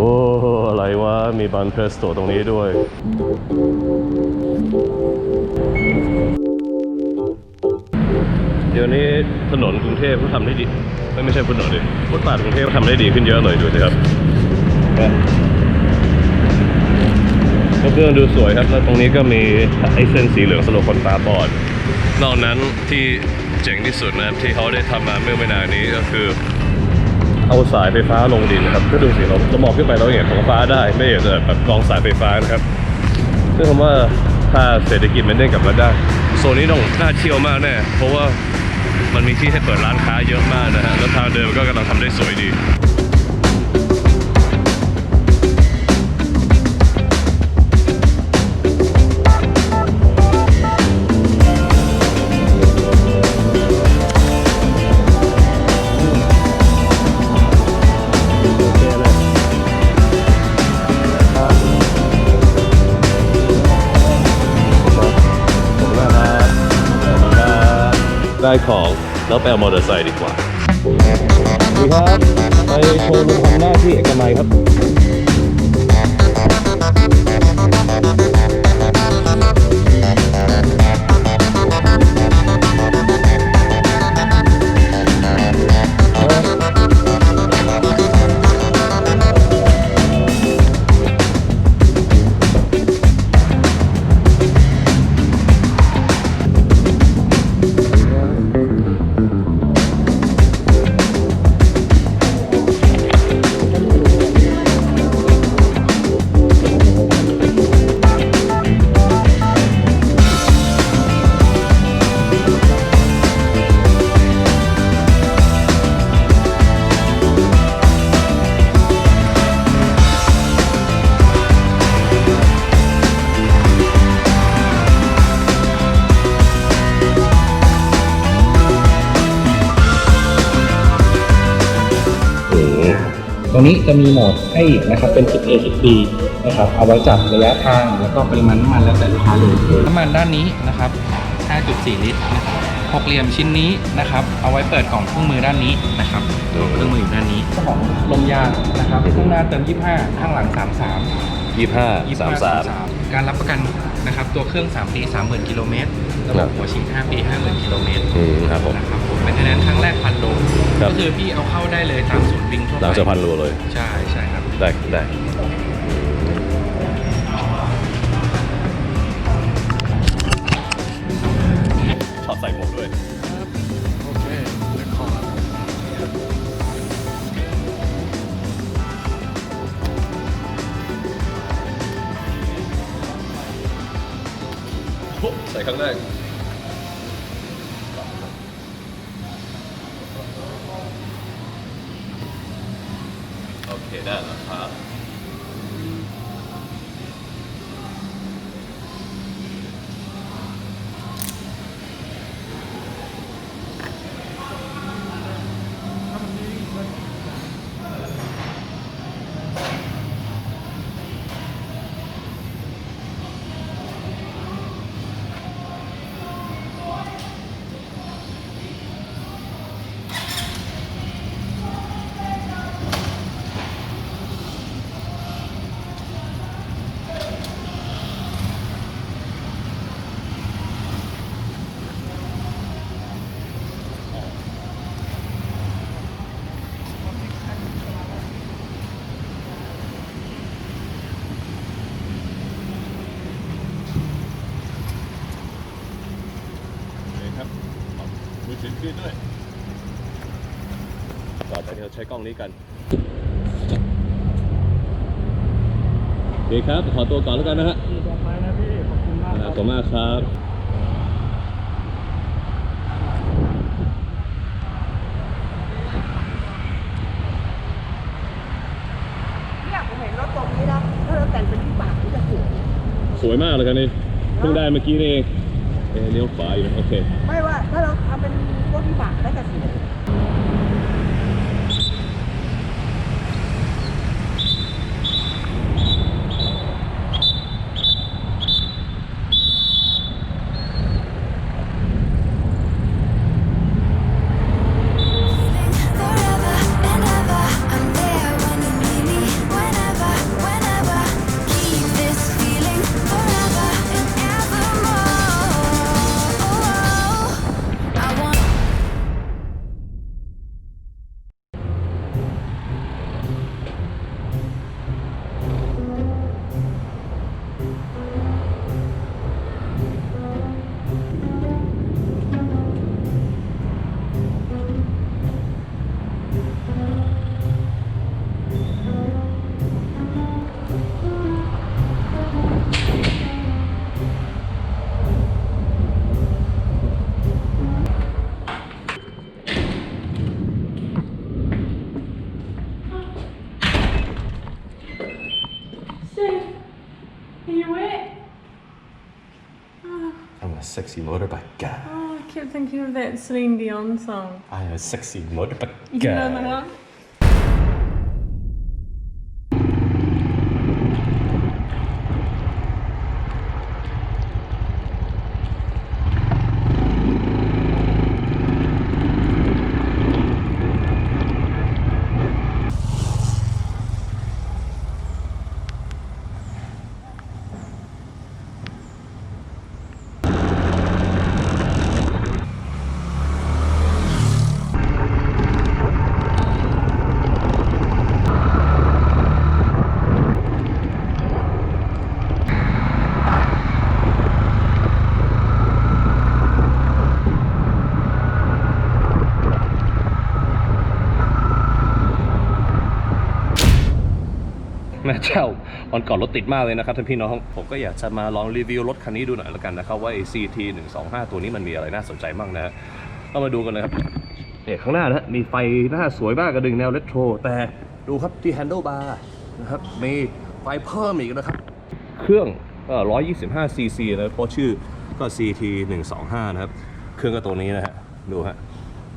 โอ้ อะไรวะ มีบันเพรสโตตรงนี้ด้วย เดี๋ยวนี้ถนนกรุงเทพเขาทำได้ดี ไม่ไม่ใช่ถนนดิฟุตบาทกรุงเทพเขาทำได้ดีขึ้นเยอะเลยดูสิครับก็เครื่องดูสวยครับ แล้วตรงนี้ก็มีไอ้เส้นสีเหลืองสำหรับคนตาบอด นอกนั้นที่เจ๋งที่สุดนะครับที่เขาได้ทำมาเมื่อไม่นานนี้ก็คือ เอาสายไฟฟ้าลงดินนะครับก็ดูสิเราเรามองขึ้นไปเราเห็นท้องฟ้าได้ไม่เห็นแต่แบบกองสายไฟฟ้านะครับซึ่งผมว่าถ้าเศรษฐกิจมันเด้งกลับมาได้โซนนี้ต้องน่าเที่ยวมากแน่เพราะว่ามันมีที่ให้เปิดร้านค้าเยอะมากนะฮะแล้วทางเดินมันก็กำลังทำได้สวยดี ได้ของ แล้วไปเอามอเตอร์ไซค์ดีกว่าดีครับ ไปโชว์ลุงทำหน้าที่เอกมัยครับ รงนี้จะมีโหมดให้อีกนะครับเป็น 10A 10B นะครับเอาไว้จับระยะทางแล้วก็ปริมาณน้ำมันแล้วแต่ลูกค้าเลยน้ำมันด้านนี้นะครับ 5.4 ลิตรนะครับหกเหลี่ยมชิ้นนี้นะครับ เอาไว้เปิดกล่องเครื่องมือด้านนี้นะครับกล่องเครื่องมืออยู่ด้านนี้เจ้าของลมยางนะครับข้างหน้าเติม 25 ข้างหลัง 33ยี่ห้าสามสามการรับประกันนะครับตัวเครื่อง 3 ปี 30,000 กิโลเมตรระบบหัวชิง 5 ปี 50,000 กิโลเมตรอืมครับผมนะครับผมเป็นคะแนนครั้งแรกพันโลครับก็คือพี่เอาเข้าได้เลยตามศูนย์ บิงทั่วไปหลังจากพันรัวเลย ใช่ใช่ครับ ได้ได้ชอบใส่หมวกด้วยโอเคเรคคอร์ดใส่ครั้งแรก โอ มือถือขึ้นด้วยต่อไปเราใช้กล้องนี้กันโอเคครับ ขอตัวก่อนแล้วกันนะฮะพี่ต่อไปนะพี่ ขอบคุณมากขอบคุณมากครับ เนี่ยผมเห็นรถตรงนี้นะถ้าเราแต่งเป็นที่บากนี่จะสวยสวยมากเลยกันนี่เพิ่งได้เมื่อกี้นี่เอง เลี้ยวขวาอยู่นะโอเค ไม่ว่าถ้าเราทำเป็นรถที่บากแล้ว You wet? Oh. Ah. I'm a sexy motorbike guy. Oh, I kept thinking of that Celine Dion song. I'm a sexy motorbike guy. You know that? วันก่อนรถติดมากเลยนะครับท่านพี่น้อง ผมก็อยากจะมาลองรีวิวรถคันนี้ดูหน่อยแล้วกันนะครับว่าไอ้ CT 1 2 5 ตัวนี้มันมีอะไรน่าสนใจบ้างนะก็มาดูกันเลยครับเนี่ยข้างหน้านะมีไฟหน้าสวยมากกระดึงแนวเรโทรแต่ดูครับที่ handle bar นะครับมีไฟเพิ่มอีกนะครับ เครื่องก็125 cc นะเพราะชื่อก็ CT 125 นะครับ เครื่องก็ตัวนี้นะฮะดูฮะ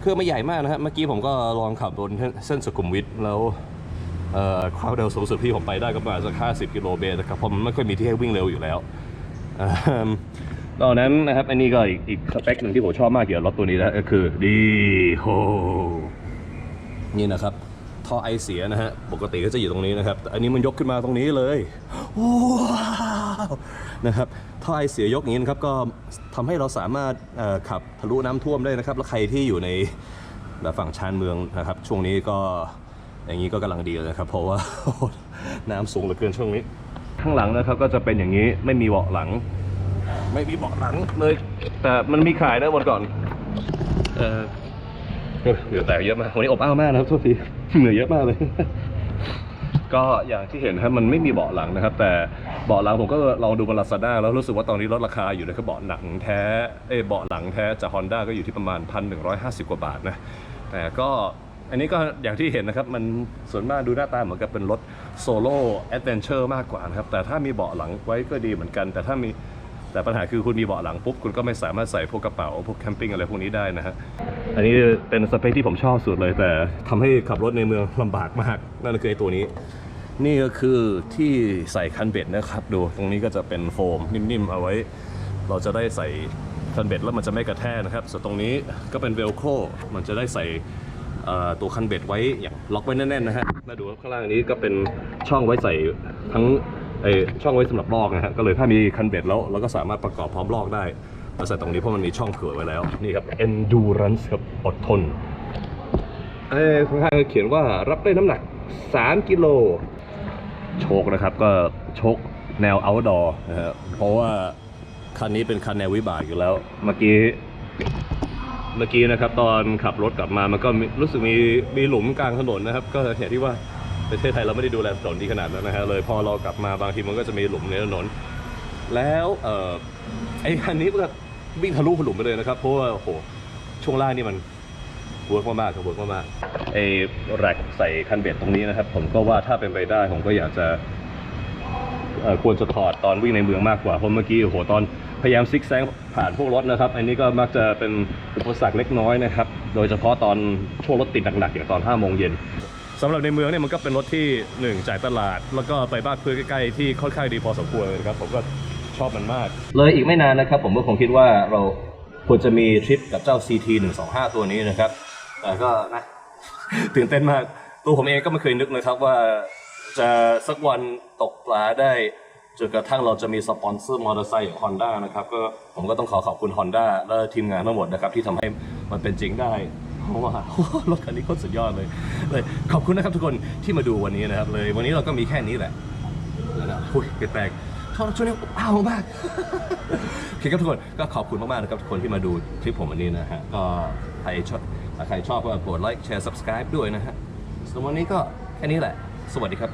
เครื่องไม่ใหญ่มากนะฮะเมื่อกี้ผมก็ลองขับบนเส้นสุขุมวิทแล้ว ความเร็วสูงสุดที่ผมไปได้ก็ประมาณสัก 50 กิโลเมตรนะครับเพราะมันไม่ค่อยมีที่ให้วิ่งเร็วอยู่แล้วตอนอกนั้นนะครับอันนี้ก็อีกอีกสเปคหนึ่งที่ผมชอบมากเกี่ยวกับรถตัวนี้นะก็คือดีโฮนี่นะครับท่อไอเสียนะฮะปกติก็จะอยู่ตรงนี้นะครับแต่อันนี้มันยกขึ้นมาตรงนี้เลยว้าวนะครับท่อไอเสียยกอย่างนี้นะครับก็ทำให้เราสามารถขับทะลุน้ำท่วมได้นะครับ แล้วใครที่อยู่ในแบบฝั่งชานเมืองนะครับ ช่วงนี้ก็ อย่างนี้ก็กำลังดีเลยนะครับเพราะว่า น้ำสูงเหลือเกินช่วงนี้ ข้างหลังนะครับก็จะเป็นอย่างนี้ไม่มีเบาะหลัง ไม่มีเบาะหลังเลย แต่มันมีขายนะวันก่อนเออเหงื่อแตกเยอะมากวันนี้อบอ้าวมากนะครับโทษทีเหงื่อเยอะมากเลย ก็อย่างที่เห็นนะครับมันไม่มีเบาะหลังนะครับ แต่เบาะหลังผมก็ลองดูบนลาซาด้าแล้วรู้สึกว่าตอนนี้ลดราคาอยู่นะครับเบาะหนังแท้เอยเบาะหลังแท้จาก Honda ก็อยู่ที่ประมาณ1,150กว่าบาทนะแต่ก็ อันนี้ก็อย่างที่เห็นนะครับมันส่วนมากดูหน้าตาเหมือนกับเป็นรถโซโล่แอดเวนเจอร์มากกว่านะครับ แต่ถ้ามีเบาะหลังไว้ก็ดีเหมือนกัน แต่ถ้ามีแต่ปัญหาคือคุณมีเบาะหลังปุ๊บ คุณก็ไม่สามารถใส่พวกกระเป๋า พวกแคมปิ้งอะไรพวกนี้ได้นะฮะอันนี้เป็นสเปคที่ผมชอบสุดเลย แต่ทำให้ขับรถในเมืองลำบากมาก นั่นคือไอ้ตัวนี้ นี่ก็คือที่ใส่คันเบ็ดนะครับดูตรงนี้ก็จะเป็นโฟมนิ่มๆเอาไว้ เราจะได้ใส่คันเบ็ดแล้วมันจะไม่กระแทกนะครับส่วนตรงนี้ก็เป็นเวลโครมันจะได้ใส่ ตัวคันเบ็ดไว้อย่างล็อกไว้แน่นๆนะฮะแล้วดูข้างล่างนี้ก็เป็นช่องไว้ใส่ทั้งไอช่องไว้สำหรับลอกนะฮะก็เลยถ้ามีคันเบ็ดแล้วเราก็สามารถประกอบพร้อมลอกได้เราใส่ตรงนี้เพราะมันมีช่องเผื่อไว้แล้วนี่ครับ endurance ครับอดทนเอ้ข้างๆเขียนว่ารับได้น้ำหนัก 3 กิโลโชคนะครับก็โชคแนว outdoor นะฮะเพราะว่าคันนี้เป็นคันแนววิบากอยู่แล้ว เมื่อกี้ เมื่อกี้นะครับ ตอนขับรถกลับมามันก็รู้สึกมีมีหลุมกลางถนนนะครับ ก็เห็นที่ว่าประเทศไทยเราไม่ได้ดูแลถนนดีขนาดนั้นนะฮะเลยพอเรากลับมาบางทีมันก็จะมีหลุมในถนน แล้วเออไอ้คันนี้ก็วิ่งทะลุหลุมไปเลยนะครับเพราะว่าโอ้โหช่วงล่างนี่มันเวิร์กมากๆครับเวิร์กมากๆไอ้แร็กใส่คันเบ็ดตรงนี้นะครับ ผมก็ว่าถ้าเป็นไปได้ผมก็อยากจะ ควรจะถอดตอนวิ่งในเมืองมากกว่าเพราะเมื่อกี้โอ้โหตอนพยายามซิกแซงผ่านพวกรถนะครับ อันนี้ก็มักจะเป็นอุปสรรคเล็กน้อยนะครับ โดยเฉพาะตอนช่วงรถติดหนักๆอย่างตอน5โมงเย็นสำหรับในเมืองเนี่ยมันก็เป็นรถที่หนึ่งจ่ายตลาด แล้วก็ไปบ้านเพื่อนใกล้ๆที่ค่อนข้างดีพอสมควรเลยนะครับผมก็ชอบมันมาก เลยอีกไม่นานนะครับ ผมก็คงคิดว่าเราควรจะมีทริปกับเจ้า CT 125 ตัวนี้นะครับแต่ก็นะตื่นเต้นมากตัวผมเองก็ไม่เคยนึกนะครับว่า จะสักวันตกปลาได้จนกระทั่งเราจะมีสปอนเซอร์มอเตอร์ไซค์อย่าง Honda นะครับก็ผมก็ต้องขอขอบคุณ Honda และทีมงานทั้งหมดนะครับที่ทำให้มันเป็นจริงได้เพราะว่ารถคันนี้โคตรสุดยอดเลยเลย ขอบคุณนะครับทุกคนที่มาดูวันนี้นะครับเลย วันนี้เราก็มีแค่นี้แหละแล้วนะอุ้ยเกิดแตกชอบช่วงนี้อ้าวมากโอเคครับทุกคนก็ขอบคุณมากๆนะครับทุกคนที่มาดูคลิปผมวันนี้นะฮะก็ใครชอบใครชอบก็กดไลค์แชร์ subscribe ด้วยนะฮะสำหรับวันนี้ก็แค่นี้แหละ สวัสดีครับ